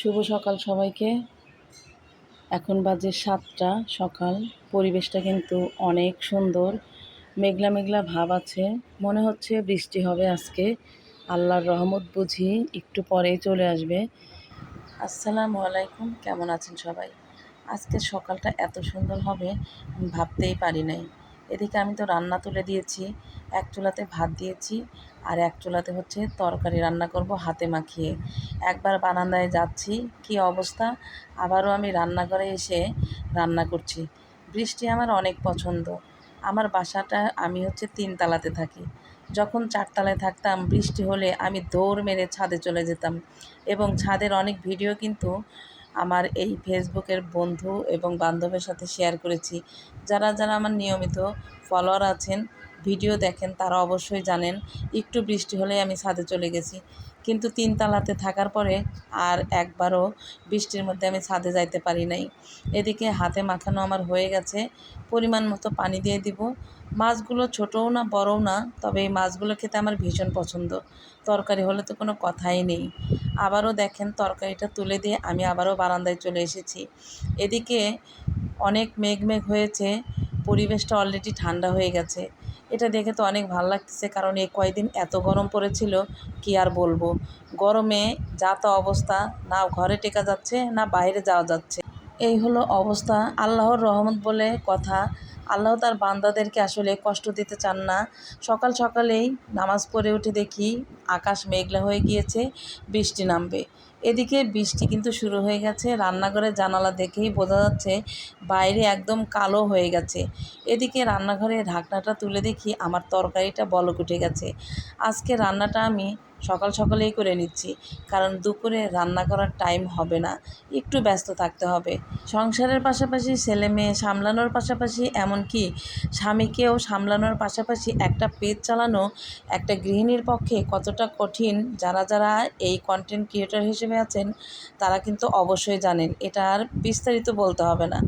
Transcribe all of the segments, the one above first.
শুভ সকাল সবাইকে। এখন বাজে সাতটা সকাল। পরিবেশটা কিন্তু অনেক সুন্দর। মেঘলা মেঘলা ভাব আছে। মনে হচ্ছে বৃষ্টি হবে আজকে। আল্লাহর রহমত বুঝি একটু পরেই চলে আসবে। আসসালামু আলাইকুম। কেমন আছেন সবাই? আজকে সকালটা এত সুন্দর হবে আমি ভাবতেই পারি নাই। এদিকে আমি তো রান্না তুলে দিয়েছি। এক চুলাতে ভাত দিয়েছি আর এক চুলাতে হচ্ছে তরকারি রান্না করব হাতে মাখিয়ে। একবার বারান্দায় যাচ্ছি, কি অবস্থা? আবারও আমি রান্নাঘরে এসে রান্না করছি। বৃষ্টি আমার অনেক পছন্দ। আমার বাসাটা আমি হচ্ছে তিনতলাতে থাকি। যখন চারতলায় থাকতাম, বৃষ্টি হলে আমি দৌড় মেরে ছাদে চলে যেতাম এবং ছাদের অনেক ভিডিও কিন্তু আমার এই ফেসবুকের বন্ধু এবং বান্ধবের সাথে শেয়ার করেছি। যারা যারা আমার নিয়মিত ফলোয়ার আছেন ভিডিও দেখেন, তারা অবশ্যই জানেন, একটু বৃষ্টি হলে আমি ছাদে চলে গেছি। কিন্তু তিনতলাতে থাকার পরে আর একবারও বৃষ্টির মধ্যে আমি ছাদে যাইতে পারি নাই। এদিকে হাতে মাখানো আমার হয়ে গেছে, পরিমাণ মতো পানি দিয়ে দিব। মাছগুলো ছোটও না, বড়ও না, তবে এই মাছগুলো খেতে আমার ভীষণ পছন্দ। তরকারি হলে তো কোনো কথাই নেই। আবারও দেখেন, তরকারিটা তুলে দিয়ে আমি আবারও বারান্দায় চলে এসেছি। এদিকে অনেক মেঘ মেঘ হয়েছে, পরিবেশটা অলরেডি ঠান্ডা হয়ে গেছে। এটা দেখে তো অনেক ভালো লাগতেছে, কারণ এই কয়দিন এত গরম পড়েছিল, কি আর বলব? গরমে যা তা অবস্থা, না ঘরে টেকা যাচ্ছে, না বাইরে যাওয়া যাচ্ছে। এই হলো অবস্থা। আল্লাহর রহমত বলে কথা। আল্লাহ তার বান্দাদেরকে আসলে কষ্ট দিতে চান না। সকাল সকালেই নামাজ পড়ে উঠে দেখি আকাশ মেঘলা হয়ে গিয়েছে, বৃষ্টি নামবে। এদিকে বৃষ্টি কিন্তু শুরু হয়ে গেছে। রান্নাঘরের জানালা দেখেই বোঝা যাচ্ছে বাইরে একদম কালো হয়ে গেছে। এদিকে রান্নাঘরে ঢাকনাটা তুলে দেখি আমার তরকারিটা বলক উঠে গেছে। আজকে রান্নাটা আমি সকাল সকালেই করে নিচ্ছি। কারণ দুপুরে রান্না করার টাইম হবে না, একটু ব্যস্ত থাকতে হবে। সংসারের পাশাপাশি ছেলে মেয়ে সামলানোর পাশাপাশি এমনকি স্বামীকেও সামলানোর পাশাপাশি একটা পেজ চালানো, একটা গৃহিণীর পক্ষে কতটা কঠিন, যারা যারা এই কন্টেন্ট ক্রিয়েটর হিসেবে আছেন, তারা কিন্তু অবশ্যই জানেন। এটা আর বিস্তারিত বলতে হবে না।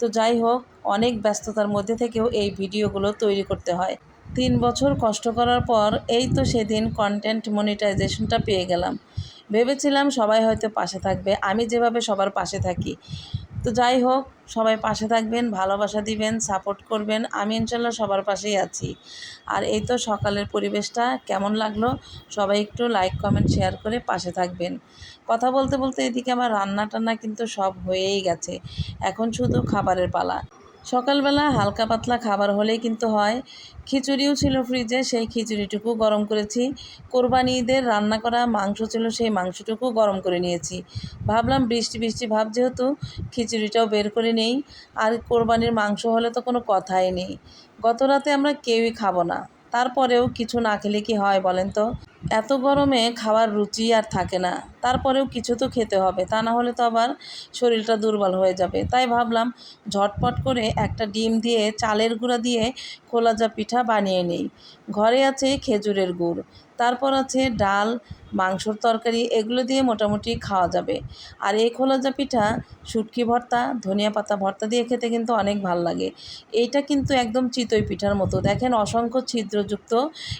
তো যাই হোক, অনেক ব্যস্ততার মধ্যে থেকেও এই ভিডিওগুলো তৈরি করতে হয়। তিন বছর কষ্ট করার পর এই তো সেদিন কন্টেন্ট মনিটাইজেশনটা পেয়ে গেলাম। ভেবেছিলাম সবাই হয়তো পাশে থাকবে, আমি যেভাবে সবার পাশে থাকি। তো যাই হোক, সবাই পাশে থাকবেন, ভালোবাসা দিবেন সাপোর্ট করবেন, আমি ইনশাল্লাহ সবার পাশেই আছি। আর এই তো সকালের পরিবেশটা কেমন লাগল? সবাই একটু লাইক কমেন্ট শেয়ার করে পাশে থাকবেন। কথা বলতে বলতে এদিকে আমার রান্না টান্না কিন্তু সব হয়েই গেছে। এখন শুধু খাবারের পালা। সকালবেলা হালকা পাতলা খাবার হলেই কিন্তু হয়। খিচুড়িও ছিল ফ্রিজে সেই খিচুড়িটুকু গরম করেছি। কোরবানি ঈদের রান্না করা মাংস ছিল, সেই মাংসটুকু গরম করে নিয়েছি। ভাবলাম বৃষ্টি বৃষ্টি ভাব যেহেতু, খিচুড়িটাও বের করে নেই। আর কোরবানির মাংস হলে তো কোনো কথাই নেই। গত রাতে আমরা কেউই খাব না। তারপরেও কিছু না খেলে কি হয় বলেন তো? এত গরমে খাওয়ার রুচি আর থাকে না। তারপরেও কিছু তো খেতে হবে, তা না হলে তো আবার শরীরটা দুর্বল হয়ে যাবে। তাই ভাবলাম ঝটপট করে একটা ডিম দিয়ে চালের গুঁড়া দিয়ে খোলাজা পিঠা বানিয়ে নিই। ঘরে আছে খেজুরের গুড়। তারপর আছে ডাল, মাংসর তরকারি, এগুলো দিয়ে মোটামুটি খাওয়া যাবে। আর এই খোলাজা পিঠা, শুটকি ভর্তা, ধনিয়া পাতা ভর্তা দিয়ে খেতে কিন্তু অনেক ভালো লাগে। এইটা কিন্তু একদম চিতই পিঠার মতো। দেখেন অসংখ্য ছিদ্রযুক্ত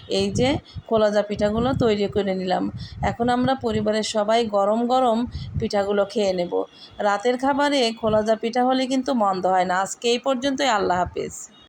এই যে খোলাজা পিঠাগুলো তৈরি করে নিলাম। এখন আমরা পরিবারের সবাই গরম গরম পিঠাগুলো খেয়ে নেব। রাতের খাবারে খোলাজা পিঠা হলে কিন্তু মন্দ হয় না। আজকে এই পর্যন্তই। আল্লাহ হাফেজ।